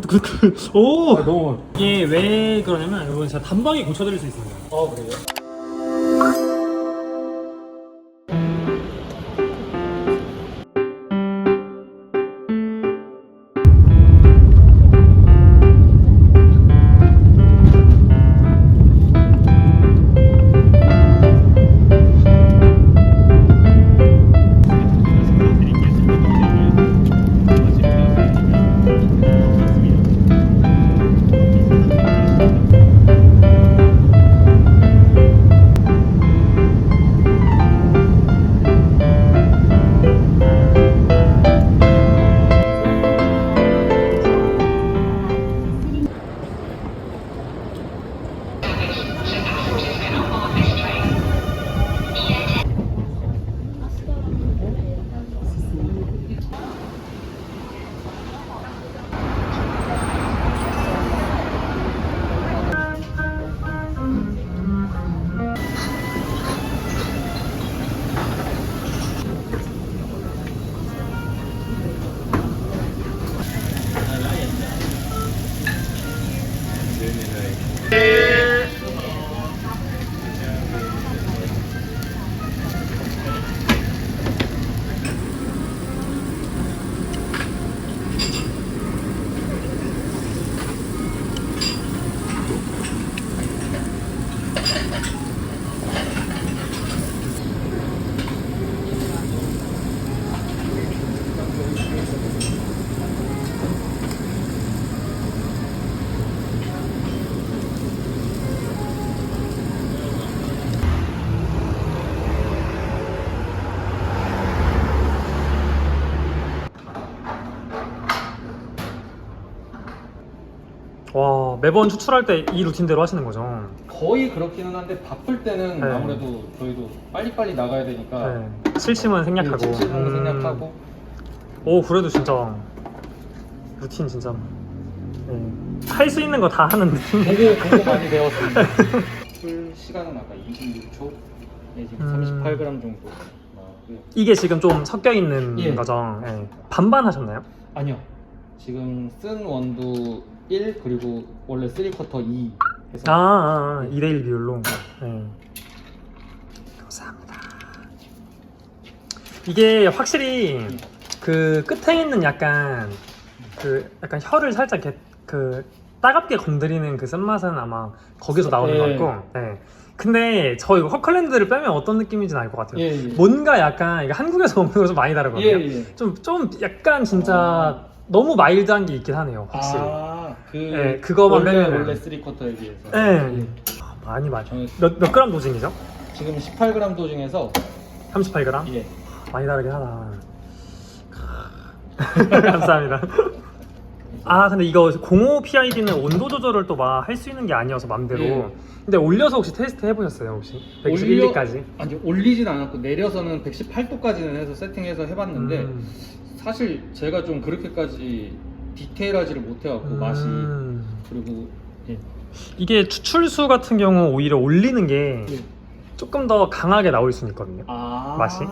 굿굿굿 오! 아, 너무. 이게 왜 그러냐면 이건 진짜 단방에 고쳐드릴 수 있습니다. 아 그래요? 와 매번 추출할 때 이 루틴대로 하시는 거죠 거의 그렇기는 한데 바쁠 때는 네. 아무래도 저희도 빨리빨리 나가야 되니까 네. 실심은 생략하고 칠칠하는 음. 생략하고 오 그래도 진짜 루틴 진짜 네. 할수 있는 거 다 하는 루틴 공부 공부 많이 배웠습니다. 풀 시간은 아까 26초, 네, 지금 음. 38g 정도 나왔고요. 이게 지금 좀 섞여 있는 예. 거죠 네. 반반 하셨나요? 아니요, 지금 쓴 원두 1 그리고 원래 3쿼터 2 해서 아, 아, 아 2대1 비율로 네. 감사합니다 이게 확실히 그 끝에 있는 약간 그 약간 혀를 살짝 이렇게 그 따갑게 건드리는 그 쓴맛은 아마 거기서 나오는 네. 것 같고 네. 근데 저 이거 허클랜드를 빼면 어떤 느낌인지는 알 것 같아요 예, 예. 뭔가 약간 이게 한국에서 먹는 거좀 많이 다르거든요 예, 예. 좀, 좀 약간 진짜 너무 마일드한 게 있긴 하네요 확실히 아, 그 네, 그거만 원래 빼면은. 원래 3쿼터에 비해서 네. 아, 많이 저는 몇, 몇 그램 도징이죠? 지금 18g 도중에서 38g? 예. 많이 다르긴 하다. 감사합니다. 아 근데 이거 05 PID는 온도 조절을 또 막 할 수 있는 게 아니어서 맘대로. 예. 근데 올려서 혹시 테스트 해보셨어요 혹시? 111, 2까지? 아니 올리진 않았고 내려서는 118도까지는 해서 세팅해서 해봤는데 음. 사실 제가 좀 그렇게까지 디테일하지를 못해갖고 맛이 음. 그리고 예. 이게 추출수 같은 경우 오히려 올리는 게 예. 조금 더 강하게 나올 수 있거든요. 아 맛이?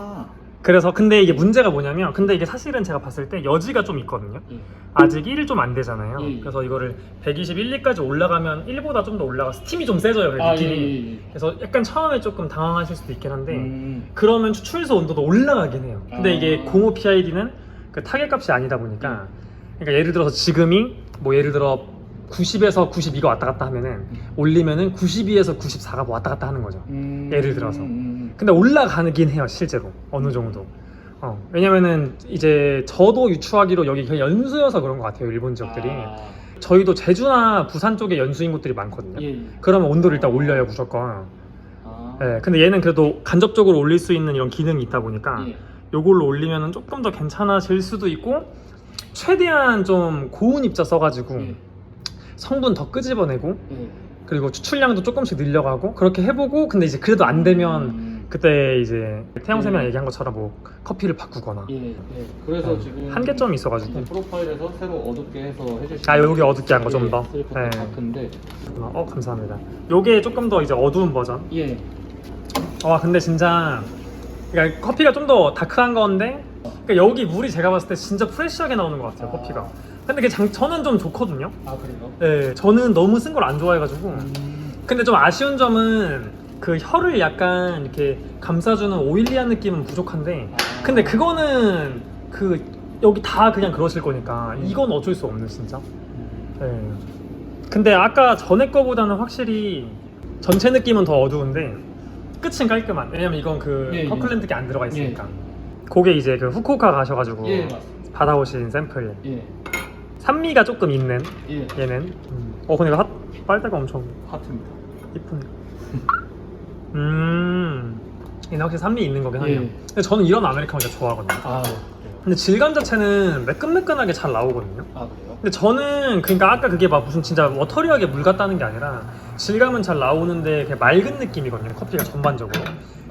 그래서 근데 이게 문제가 뭐냐면 근데 이게 사실은 제가 봤을 때 여지가 좀 있거든요. 예. 아직 1이 좀 안 되잖아요. 예, 예. 그래서 이거를 121, 2까지 올라가면 1보다 좀 더 올라가 스팀이 좀 세져요. 그 아, 느낌이. 예, 예, 예. 그래서 약간 처음에 조금 당황하실 수도 있긴 한데 음. 그러면 추출소 온도도 올라가긴 해요. 근데 아. 이게 05 PID는 그 타겟 값이 아니다 보니까 그러니까 예를 들어서 지금이 뭐 예를 들어 90에서 92가 왔다 갔다 하면은 올리면은 92에서 94가 왔다 갔다 하는 거죠. 음. 예를 들어서. 음. 근데 올라가긴 해요 실제로 어느 정도. 어, 왜냐면은 이제 저도 유추하기로 여기 그냥 연수여서 그런 것 같아요 일본 지역들이. 아, 저희도 제주나 부산 쪽에 연수인 곳들이 많거든요. 예, 예. 그러면 온도를 일단 올려요 무조건. 아. 예, 근데 얘는 그래도 간접적으로 올릴 수 있는 이런 기능이 있다 보니까 예. 요걸로 올리면 조금 더 괜찮아질 수도 있고 최대한 좀 고운 입자 써가지고 예. 성분 더 끄집어내고 예. 그리고 추출량도 조금씩 늘려가고 그렇게 해보고 근데 이제 그래도 안 되면 음. 그때 이제 태영쌤이랑 예. 얘기한 것처럼 뭐 커피를 바꾸거나 예, 예. 그래서 어, 지금 한계점이 있어가지고 프로파일에서 새로 어둡게 해서 해주시면 아 여기 어둡게 한 거 좀 더. 네. 네. 다크인데 어 감사합니다. 요게 조금 더 이제 어두운 버전. 예. 와 근데 진짜 그러니까 커피가 좀 더 다크한 건데 그러니까 여기 물이 제가 봤을 때 진짜 프레시하게 나오는 것 같아요 아. 커피가 근데 그게 장, 저는 좀 좋거든요. 아 그래요? 네, 저는 너무 쓴 걸 안 좋아해가지고. 음. 근데 좀 아쉬운 점은 그 혀를 약간 이렇게 감싸주는 오일리한 느낌은 부족한데. 아. 근데 그거는 그 여기 다 그냥 그러실 거니까 음. 이건 어쩔 수 없는 진짜. 네. 근데 아까 전에 거보다는 확실히 전체 느낌은 더 어두운데 끝은 깔끔한. 왜냐면 이건 그 예, 예. 퍼클랜드 게 안 들어가 있으니까. 그게 이제 그 후쿠오카 가셔가지고 예 맞습니다. 받아오신 샘플. 예. 산미가 조금 있는 예. 얘는. 어 근데 핫 빨대가 엄청 하트입니다. 이쁘네. 음. 얘는 확실히 산미 있는 거긴 하네요. 예. 근데 저는 이런 아메리카노 진짜 좋아하거든요. 아 그래요? 근데 질감 자체는 매끈매끈하게 잘 나오거든요. 아 그래요? 근데 저는 그러니까 아까 그게 막 무슨 진짜 워터리하게 물 같다는 게 아니라 질감은 잘 나오는데 그냥 맑은 느낌이거든요. 커피가 전반적으로.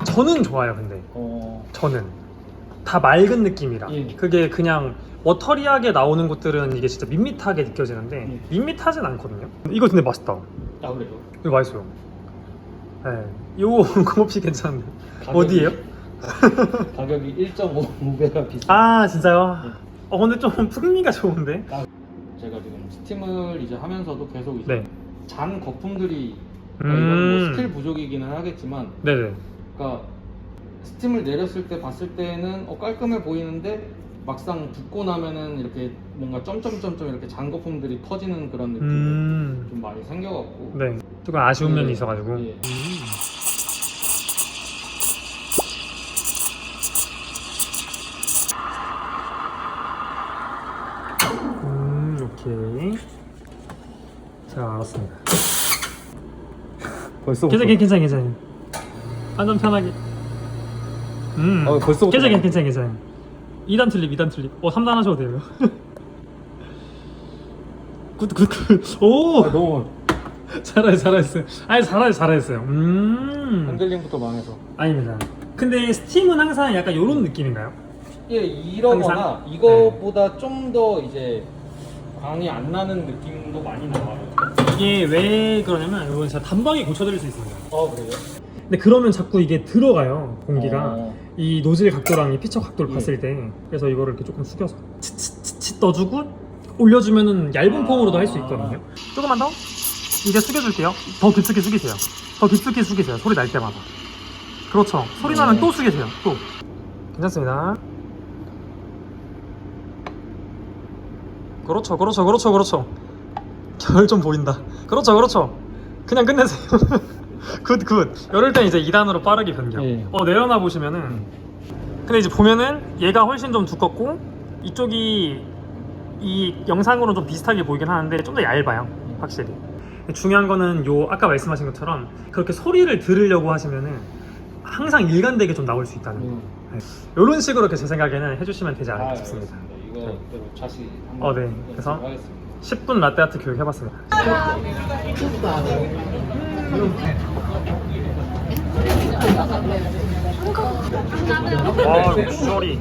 저는 좋아요. 근데 어. 저는 다 맑은 느낌이라. 예. 그게 그냥 워터리하게 나오는 곳들은 이게 진짜 밋밋하게 느껴지는데 예. 밋밋하진 않거든요. 이거 근데 맛있다. 아 그래요? 이거 맛있어요. 네. 이거 커피 괜찮은데. 가격이- 어디예요? 가격이 1.5배가 비싸. 아 진짜요? 네. 어 근데 좀 풍미가 좋은데. 제가 지금 스팀을 이제 하면서도 계속 이제 네. 잔 거품들이 그러니까 이건 뭐 음. 스킬 부족이기는 하겠지만 네네. 그러니까 스팀을 내렸을 때 봤을 때는 어, 깔끔해 보이는데 막상 붓고 나면은 이렇게 뭔가 점점점점 이렇게 잔 거품들이 터지는 그런 느낌이 음. 좀 많이 생겨갖고 네. 조금 아쉬운 네. 면이 있어가지고. 예. 음. 음, 오케이. 자, 알았습니다. 벌써 괜찮아, 괜찮아, 괜찮아. 한점 편하게. 음. 어, 벌써부터 괜찮아. 괜찮아, 괜찮아. 2단 틀립, 2단 틀립. 어, 3단 하셔도 돼요. 굿, 굿, 굿. 오! 아, 너무 잘하셨어요, 잘하셨어요. 아니, 잘하셨어요, 잘하셨어요. 음. 핸들링부터 망해서 아닙니다. 근데 스팀은 항상 약간 이런 느낌인가요? 예 이러거나 항상? 이거보다 좀 더 이제 광이 안 나는 느낌도 많이 나와요. 이게 왜 그러냐면 이건 제가 단방에 고쳐드릴 수 있습니다. 어 그래요? 근데 그러면 자꾸 이게 들어가요 공기가 어. 이 노즐 각도랑 이 피처 각도를 예. 봤을 때 그래서 이거를 이렇게 조금 숙여서 치치치치 떠주고 올려주면은 얇은 아. 폼으로도 할 수 있거든요. 조금만 더 이제 숙여줄게요. 더 깊숙이 숙이세요. 더 깊숙이 숙이세요. 소리 날 때마다. 그렇죠. 소리 나면 네. 또 숙이세요. 또 괜찮습니다. 그렇죠, 그렇죠, 그렇죠, 그렇죠. 결좀 보인다. 그렇죠, 그렇죠. 그냥 끝내세요. 굿, 굿. 이럴 땐 이제 2단으로 빠르게 변경. 예. 어, 내려놔 보시면은. 근데 이제 보면은 얘가 훨씬 좀 두껍고 이쪽이 이 영상으로 좀 비슷하게 보이긴 하는데 좀 더 얇아요. 확실히. 중요한 거는 요 아까 말씀하신 것처럼 그렇게 소리를 들으려고 하시면은 항상 일관되게 좀 나올 수 있다는 거. 음. 이런 식으로 이렇게 제 생각에는 해주시면 되지 않을까 아, 싶습니다. 이거 네. 다시 어, 네. 그래서? 하겠습니다. 10분 라떼아트 교육 해봤습니다. 와, 이거 비주얼이.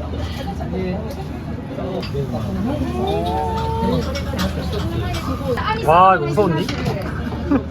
와, 이거 무서웠니?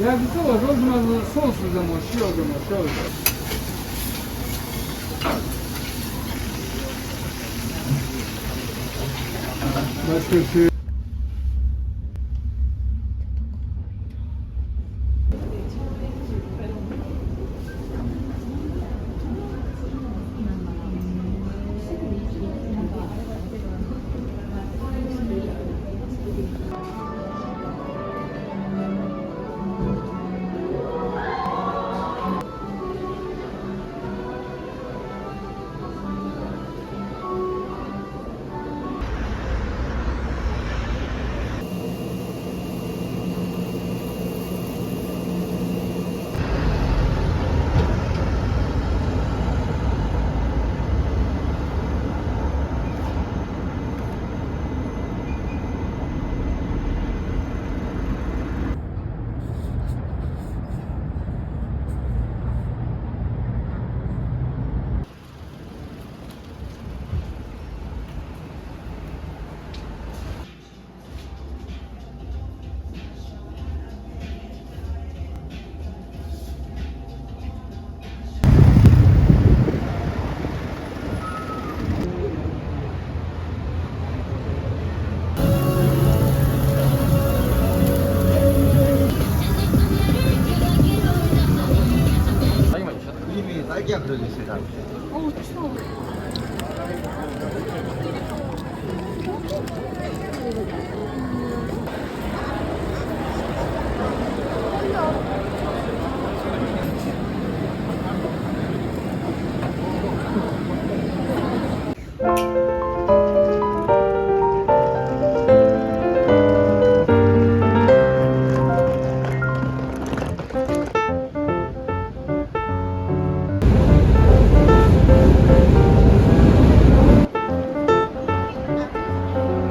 焼きそばどうしますソースでも塩でも醤油でも